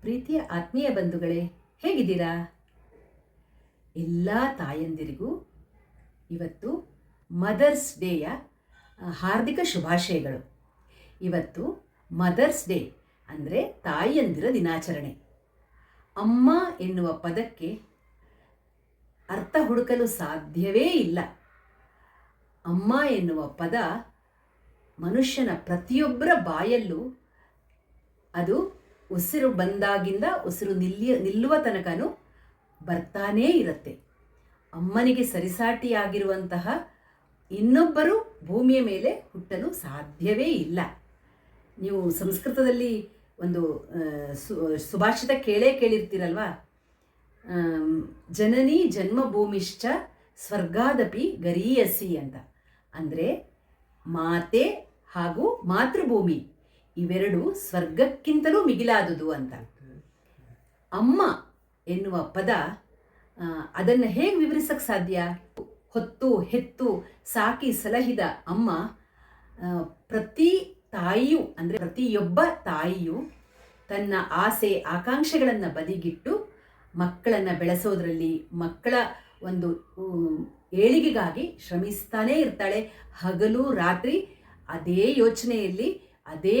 ಪ್ರೀತಿಯ ಆತ್ಮೀಯ ಬಂಧುಗಳೇ, ಹೇಗಿದ್ದೀರಾ? ಎಲ್ಲ ತಾಯಂದಿರಿಗೂ ಇವತ್ತು ಮದರ್ಸ್ ಡೇಯ ಹಾರ್ದಿಕ ಶುಭಾಶಯಗಳು. ಇವತ್ತು ಮದರ್ಸ್ ಡೇ ಅಂದರೆ ತಾಯಿಯಂದಿರ ದಿನಾಚರಣೆ. ಅಮ್ಮ ಎನ್ನುವ ಪದಕ್ಕೆ ಅರ್ಥ ಹುಡುಕಲು ಸಾಧ್ಯವೇ ಇಲ್ಲ. ಅಮ್ಮ ಎನ್ನುವ ಪದ ಮನುಷ್ಯನ ಪ್ರತಿಯೊಬ್ಬರ ಬಾಯಲ್ಲೂ ಅದು ಉಸಿರು ಬಂದಾಗಿಂದ ಉಸಿರು ನಿಲ್ಲಿಯ, ನಿಲ್ಲುವ ತನಕನೂ ಬರ್ತಾನೇ ಇರುತ್ತೆ. ಅಮ್ಮನಿಗೆ ಸರಿಸಾಟಿಯಾಗಿರುವಂತಹ ಇನ್ನೊಬ್ಬರು ಭೂಮಿಯ ಮೇಲೆ ಹುಟ್ಟಲು ಸಾಧ್ಯವೇ ಇಲ್ಲ. ನೀವು ಸಂಸ್ಕೃತದಲ್ಲಿ ಒಂದು ಸು, ಸುಭಾಷಿತ ಕೇಳೇ ಕೇಳಿರ್ತೀರಲ್ವಾ? ಜನನಿ ಜನ್ಮಭೂಮಿಶ್ಚ ಸ್ವರ್ಗಾದಪಿ ಗರೀಯಸಿ ಅಂತ. ಅಂದರೆ ಮಾತೆ ಹಾಗೂ ಮಾತೃಭೂಮಿ. ಇವೆರಡು ಸ್ವರ್ಗಕ್ಕಿಂತಲೂ ಮಿಗಿಲಾದುದು ಅಂತ. ಅಮ್ಮ ಎನ್ನುವ ಪದ ಅದನ್ನು ಹೇಗೆ ವಿವರಿಸಕ್ಕೆ ಸಾಧ್ಯ? ಹೊತ್ತು, ಹೆತ್ತು, ಸಾಕಿ, ಸಲಹಿದ ಅಮ್ಮ ಪ್ರತಿ ತಾಯಿಯು, ಅಂದರೆ ಪ್ರತಿಯೊಬ್ಬ ತಾಯಿಯು ತನ್ನ ಆಸೆ, ಆಕಾಂಕ್ಷೆಗಳನ್ನು ಬದಿಗಿಟ್ಟು ಮಕ್ಕಳನ್ನು ಬೆಳೆಸೋದ್ರಲ್ಲಿ ಮಕ್ಕಳ ಒಂದು ಏಳಿಗೆಗಾಗಿ ಶ್ರಮಿಸ್ತಾನೇ ಇರ್ತಾಳೆ. ಹಗಲು, ರಾತ್ರಿ, ಅದೇ ಯೋಚನೆಯಲ್ಲಿ ಅದೇ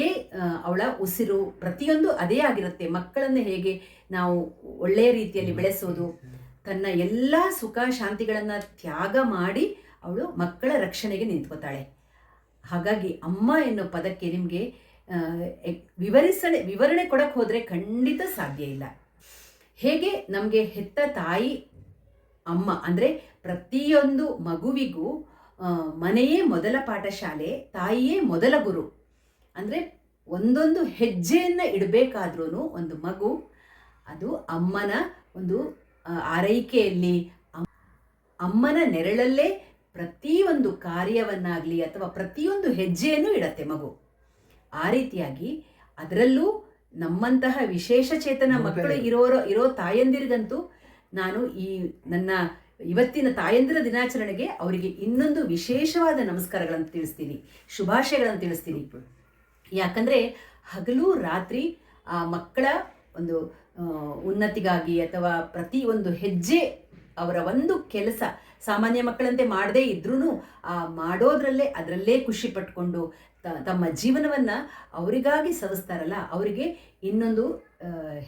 ಅವಳ ಉಸಿರು ಪ್ರತಿಯೊಂದು ಅದೇ ಆಗಿರುತ್ತೆ. ಮಕ್ಕಳನ್ನು ಹೇಗೆ ನಾವು ಒಳ್ಳೆಯ ರೀತಿಯಲ್ಲಿ ಬೆಳೆಸೋದು ತನ್ನ ಎಲ್ಲ ಸುಖ ಶಾಂತಿಗಳನ್ನು ತ್ಯಾಗ ಮಾಡಿ ಅವಳು ಮಕ್ಕಳ ರಕ್ಷಣೆಗೆ ನಿಂತ್ಕೋತಾಳೆ. ಹಾಗಾಗಿ ಅಮ್ಮ ಎನ್ನೋ ಪದಕ್ಕೆ ನಿಮಗೆ ವಿವರಿಸಣೆ ವಿವರಣೆ ಕೊಡಕ್ಕೆ ಹೋದರೆ ಖಂಡಿತ ಸಾಧ್ಯ ಇಲ್ಲ. ಹೇಗೆ ನಮಗೆ ಹೆತ್ತ ತಾಯಿ ಅಮ್ಮ ಅಂದರೆ ಪ್ರತಿಯೊಂದು ಮಗುವಿಗೂ ಮನೆಯೇ ಮೊದಲ ಪಾಠಶಾಲೆ ತಾಯಿಯೇ ಮೊದಲ ಗುರು. ಅಂದರೆ ಒಂದೊಂದು ಹೆಜ್ಜೆಯನ್ನು ಇಡಬೇಕಾದ್ರೂ ಒಂದು ಮಗು ಅದು ಅಮ್ಮನ ಒಂದು ಆರೈಕೆಯಲ್ಲಿ ಅಮ್- ಅಮ್ಮನ ನೆರಳಲ್ಲೇ ಪ್ರತಿಯೊಂದು ಕಾರ್ಯವನ್ನಾಗಲಿ ಅಥವಾ ಪ್ರತಿಯೊಂದು ಹೆಜ್ಜೆಯನ್ನು ಇಡತ್ತೆ ಮಗು. ಆ ರೀತಿಯಾಗಿ ಅದರಲ್ಲೂ ನಮ್ಮಂತಹ ವಿಶೇಷ ಚೇತನ ಮಕ್ಕಳು ಇರೋರೋ ಇರೋ ತಾಯಂದಿರಿಗಂತೂ ನಾನು ಈ ನನ್ನ ಇವತ್ತಿನ ತಾಯಂದಿರ ದಿನಾಚರಣೆಗೆ ಅವರಿಗೆ ಇನ್ನೊಂದು ವಿಶೇಷವಾದ ನಮಸ್ಕಾರಗಳನ್ನು ತಿಳಿಸ್ತೀನಿ ಶುಭಾಶಯಗಳನ್ನು ತಿಳಿಸ್ತೀನಿ. ಯಾಕಂದರೆ ಹಗಲು, ರಾತ್ರಿ ಆ ಮಕ್ಕಳ ಒಂದು ಉನ್ನತಿಗಾಗಿ ಅಥವಾ ಪ್ರತಿ ಒಂದು ಹೆಜ್ಜೆ ಅವರ ಒಂದು ಕೆಲಸ ಸಾಮಾನ್ಯ ಮಕ್ಕಳಂತೆ ಮಾಡದೇ ಇದ್ರೂ ಆ ಮಾಡೋದ್ರಲ್ಲೇ, ಅದರಲ್ಲೇ ಖುಷಿ ಪಟ್ಕೊಂಡು ತಮ್ಮ ಜೀವನವನ್ನು ಅವರಿಗಾಗಿ ಸವಿಸ್ತಾರಲ್ಲ, ಅವರಿಗೆ ಇನ್ನೊಂದು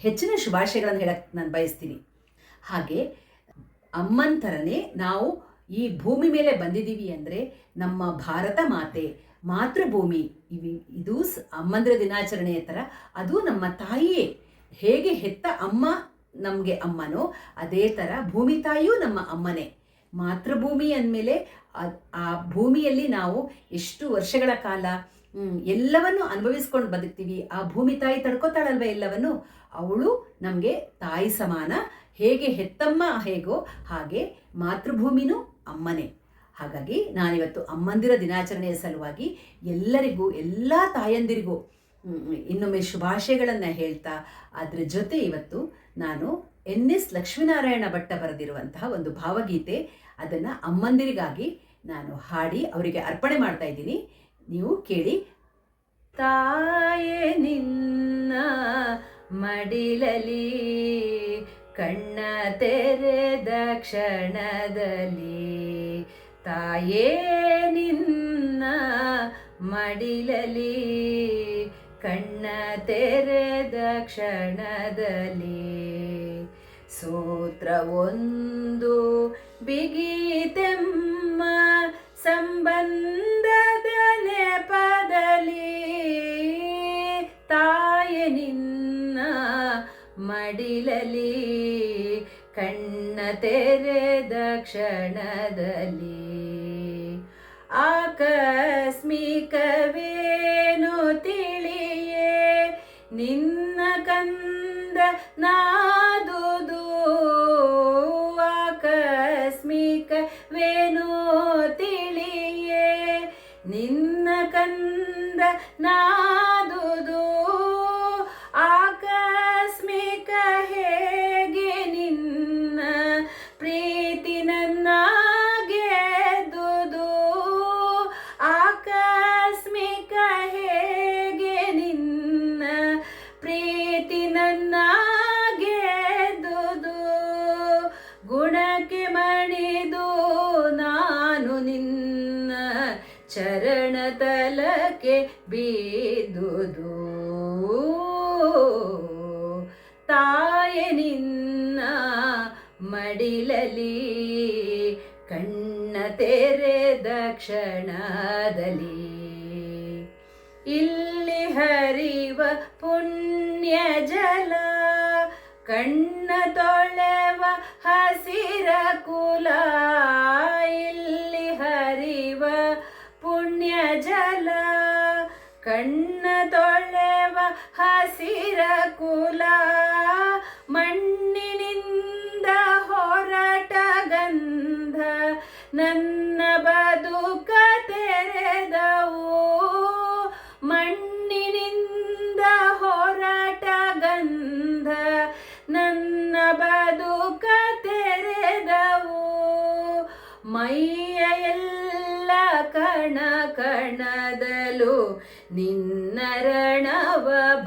ಹೆಚ್ಚಿನ ಶುಭಾಶಯಗಳನ್ನು ಹೇಳಕ್ಕೆ ನಾನು ಬಯಸ್ತೀನಿ. ಹಾಗೆ ಅಮ್ಮನ ಥರನೇ ನಾವು ಈ ಭೂಮಿ ಮೇಲೆ ಬಂದಿದ್ದೀವಿ ಅಂದರೆ ನಮ್ಮ ಭಾರತ ಮಾತೆ ಮಾತೃಭೂಮಿ. ಇವಿ, ಇದು ಅಮ್ಮಂದ್ರ ದಿನಾಚರಣೆಯ ಥರ. ಅದು ನಮ್ಮ ತಾಯಿಯೇ. ಹೇಗೆ ಹೆತ್ತ ಅಮ್ಮ ನಮಗೆ ಅಮ್ಮನೋ, ಅದೇ ಥರ ಭೂಮಿ ತಾಯಿಯೂ ನಮ್ಮ ಅಮ್ಮನೇ. ಮಾತೃಭೂಮಿ ಅಂದಮೇಲೆ ಆ ಭೂಮಿಯಲ್ಲಿ ನಾವು ಎಷ್ಟು ವರ್ಷಗಳ ಕಾಲ ಎಲ್ಲವನ್ನು ಅನುಭವಿಸ್ಕೊಂಡು ಬದುಕ್ತೀವಿ. ಆ ಭೂಮಿ ತಾಯಿ ತಡ್ಕೋತಾಳಲ್ವ ಎಲ್ಲವನ್ನು? ಅವಳು ನಮಗೆ ತಾಯಿ ಸಮಾನ. ಹೇಗೆ ಹೆತ್ತಮ್ಮ ಹೇಗೋ ಹಾಗೆ ಮಾತೃಭೂಮಿನೂ ಅಮ್ಮನೇ. ಹಾಗಾಗಿ ನಾನಿವತ್ತು ಅಮ್ಮಂದಿರ ದಿನಾಚರಣೆಯ ಸಲುವಾಗಿ ಎಲ್ಲರಿಗೂ, ಎಲ್ಲ ತಾಯಂದಿರಿಗೂ ಇನ್ನೊಮ್ಮೆ ಶುಭಾಶಯಗಳನ್ನು ಹೇಳ್ತಾ, ಅದರ ಜೊತೆ ಇವತ್ತು ನಾನು ಎನ್ ಎಸ್ ಲಕ್ಷ್ಮೀನಾರಾಯಣ ಭಟ್ಟ ಬರೆದಿರುವಂತಹ ಒಂದು ಭಾವಗೀತೆ, ಅದನ್ನು ಅಮ್ಮಂದಿರಿಗಾಗಿ ನಾನು ಹಾಡಿ ಅವರಿಗೆ ಅರ್ಪಣೆ ಮಾಡ್ತಾ ಇದ್ದೀನಿ. ನೀವು ಕೇಳಿ. ತಾಯೇ ನಿನ್ನ ಮಡಿಲಲಿ ಕಣ್ಣ ತೆರೆದ ಕ್ಷಣದಲ್ಲಿ. ತಾಯೇ ನಿನ್ನ ಮಡಿಲಲಿ ಕಣ್ಣ ತೆರೆದ ಕ್ಷಣದಲ್ಲಿ ಸೂತ್ರವೊಂದು ಬಿಗಿತೆಮ್ಮ ಸಂಬಂಧದ ನೆಪದಲ್ಲಿ ತಾಯ ನಿನ್ನ ಮಡಿಲಲಿ ಕಣ್ಣ ತೆರೆದ ಕ್ಷಣದಲ್ಲಿ ಆಕಸ್ಮಿಕವೇನು ತಿಳಿಯೇ? ನಿನ್ನ ಕಂದ ನಾದುದು ಬೀದುದು. ತಾಯೆ ನಿನ್ನ ಮಡಿಲಲಿ ಕಣ್ಣ ತೆರೆದ ಕ್ಷಣದಲ್ಲಿ ಇಲ್ಲಿ ಹರಿವ ಪುಣ್ಯ ಜಲ, ಕಣ್ಣ ತೊಳೆವ ಹಸಿರ ಕುಲ. ಜಲ ಕಣ್ಣ ತೊಳೆವ ಹಸಿರ ಕುಲ ಮಣ್ಣಿನಿಂದ ಹೊರಟ ಗಂಧ ನನ್ನ ಬದುಕ ತೆರೆದವು. ಮಣ್ಣಿನಿಂದ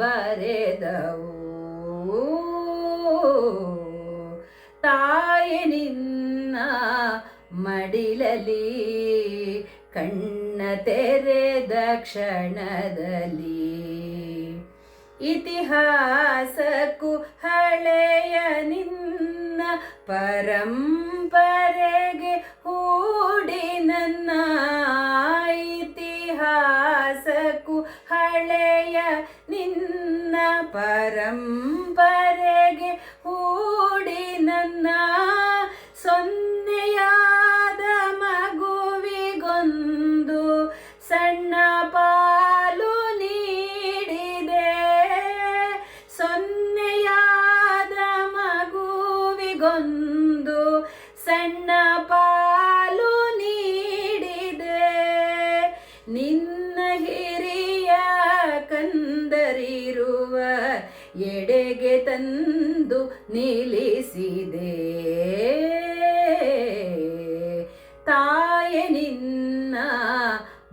ಬರೆದವು. ತಾಯಿ ನಿನ್ನ ಮಡಿಲಲಿ ಕಣ್ಣ ತೆರೆದ ಕ್ಷಣದಲ್ಲಿ. ಇತಿಹಾಸಕ್ಕೂ ಹಳೆಯ ನಿನ್ನ ಪರಂಪರೆಗೆ ನಿನ್ನ ಪರಂಪರೆಗೆ ಹೂಡಿ ನನ್ನ ಸೊನ್ನೆಯಾದ ಮಗುವಿಗೊಂದು ಸಣ್ಣ ಪಾಲು ನೀಡಿದೆ. ಸೊನ್ನೆಯಾದ ಮಗುವಿಗೊಂದು ಸಣ್ಣ ಪಾಲು ತಂದು ನಿಲ್ಲಿಸಿದೆ. ತಾಯೆ ನಿನ್ನ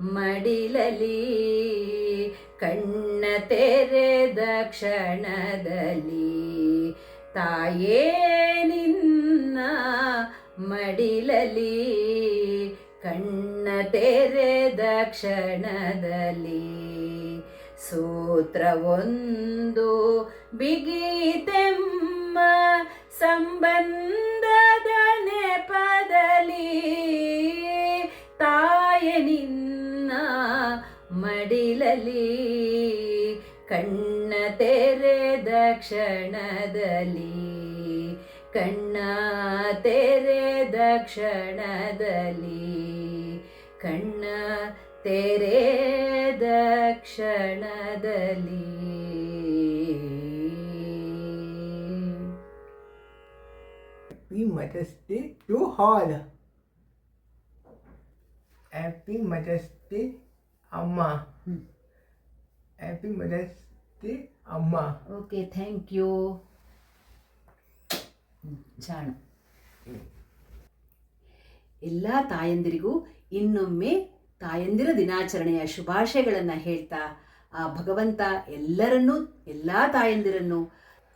ಮಡಿಲಲಿ ಕಣ್ಣ ತೆರೆದ ಕ್ಷಣದಲ್ಲಿ. ತಾಯೇ ನಿನ್ನ ಮಡಿಲಲಿ ಕಣ್ಣ ತೆರೆದ ಕ್ಷಣದಲ್ಲಿ. ಸೂತ್ರವೊಂದು ಬಿಗಿತೆಮ್ಮ ಸಂಬಂಧದ ನೆಪದಲ್ಲಿ ತಾಯ ನಿನ್ನ ಮಡಿಲಲಿ ಕಣ್ಣ ತೆರೆದ ಕ್ಷಣದಲ್ಲಿ ಕಣ್ಣ ತೆರೆದ ಕ್ಷಣದಲ್ಲಿ ಕಣ್ಣ ತೆರೆದ ಕ್ಷಣದಲ್ಲಿ Happy Mother's Day to all Happy Mother's Day, ಅಮ್ಮ ಹ್ಯಾಪಿ ಮದರ್ಸ್ ಡೇ ಅಮ್ಮ ಓಕೆ ಥ್ಯಾಂಕ್ ಯು ಜಾಣು. ಎಲ್ಲ ತಾಯಂದಿರಿಗೂ ಇನ್ನೊಮ್ಮೆ ತಾಯಂದಿರ ದಿನಾಚರಣೆಯ ಶುಭಾಶಯಗಳನ್ನು ಹೇಳ್ತಾ, ಆ ಭಗವಂತ ಎಲ್ಲರನ್ನೂ, ಎಲ್ಲ ತಾಯಂದಿರನ್ನು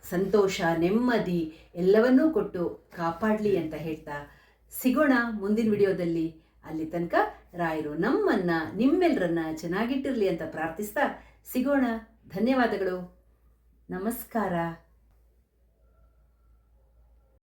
ಸಂತೋಷ, ನೆಮ್ಮದಿ ಎಲ್ಲವನ್ನೂ ಕೊಟ್ಟು ಕಾಪಾಡಲಿ ಅಂತ ಹೇಳ್ತಾ, ಸಿಗೋಣ ಮುಂದಿನ ವಿಡಿಯೋದಲ್ಲಿ. ಅಲ್ಲಿ ತನಕ ರಾಯರು ನಮ್ಮನ್ನ ನಿಮ್ಮೆಲ್ಲರನ್ನ ಚೆನ್ನಾಗಿಟ್ಟಿರಲಿ ಅಂತ ಪ್ರಾರ್ಥಿಸ್ತಾ, ಸಿಗೋಣ. ಧನ್ಯವಾದಗಳು. ನಮಸ್ಕಾರ.